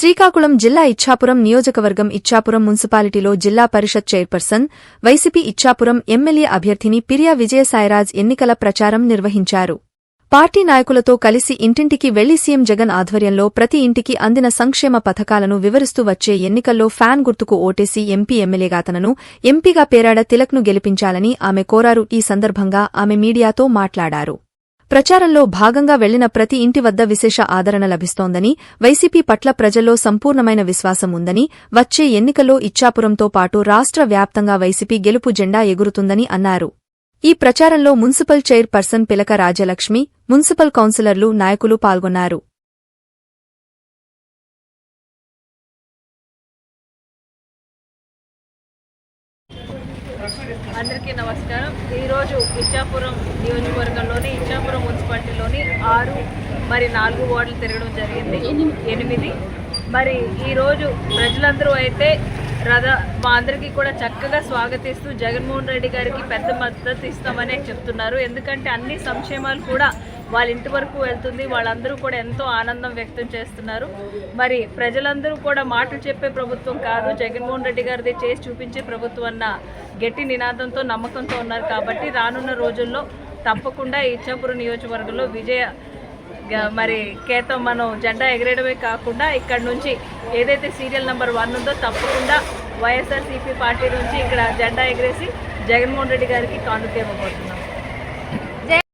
శ్రీకాకుళం జిల్లా ఇచ్చాపురం నియోజకవర్గం ఇచ్చాపురం మున్సిపాలిటీలో Zilla Parishad chairperson YCP Ichchapuram MLA అభ్యర్థిని పిరియా విజయసాయిరాజ్ ఎన్నికల ప్రచారం నిర్వహించారు. పార్టీ నాయకులతో కలిసి ఇంటింటికి వెళ్ళి సీఎం జగన్ ఆధ్వర్యంలో ప్రతి ఇంటికి అందిన సంక్షేమ పథకాలను వివరిస్తూ వచ్చే ఎన్నికల్లో ఫ్యాన్ గుర్తుకు ఓటేసి ఎంపీ ఎమ్మెల్యేగా తనను ఎంపీగా పేరాడ తిలక్ను గెలిపించాలని ఆమె కోరారు. ఈ సందర్భంగా ఆమె మీడియాతో మాట్లాడారు. ప్రచారంలో భాగంగా వెళ్ళిన ప్రతి ఇంటి వద్ద విశేష ఆదరణ లభిస్తోందని వైసీపీ పట్ల ప్రజల్లో సంపూర్ణమైన విశ్వాసం ఉందని వచ్చే ఎన్నికల్లో ఇచ్చాపురంతో పాటు రాష్ట్ర వ్యాప్తంగా వైసీపీ గెలుపు జెండా ఎగురుతుందని అన్నారు. ఈ ప్రచారంలో మున్సిపల్ చైర్ పర్సన్ పిలక రాజలక్ష్మి మున్సిపల్ కౌన్సిలర్లు నాయకులు పాల్గొన్నారు. అందరికీ నమస్కారం. ఈరోజు ఇచ్చాపురం నియోజకవర్గంలోని ఇచ్చాపురం మున్సిపాలిటీలోని ఆరు మరి నాలుగు వార్డులు తిరగడం జరిగింది. ఎనిమిది. మరి ఈరోజు ప్రజలందరూ అయితే రథ మా అందరికీ కూడా చక్కగా స్వాగతిస్తూ జగన్మోహన్ రెడ్డి గారికి పెద్ద మద్దతు ఇస్తామనే చెప్తున్నారు. ఎందుకంటే అన్ని సంక్షేమాలు కూడా వాళ్ళ ఇంటి వరకు వెళ్తుంది. వాళ్ళందరూ కూడా ఎంతో ఆనందం వ్యక్తం చేస్తున్నారు. మరి ప్రజలందరూ కూడా మాటలు చెప్పే ప్రభుత్వం కాదు. జగన్మోహన్ రెడ్డి గారిది చేసి చూపించే ప్రభుత్వం అన్న గట్టి నినాదంతో నమ్మకంతో ఉన్నారు కాబట్టి రానున్న రోజుల్లో తప్పకుండా ఇచ్చాపురం నియోజకవర్గంలో విజయ మరి కేతం మనం జెండా ఎగరేయడమే కాకుండా ఇక్కడ నుంచి ఏదైతే సీరియల్ నెంబర్ వన్ ఉందో తప్పకుండా వైఎస్ఆర్సీపీ పార్టీ నుంచి ఇక్కడ జెండా ఎగరేసి జగన్మోహన్ రెడ్డి గారికి కానుక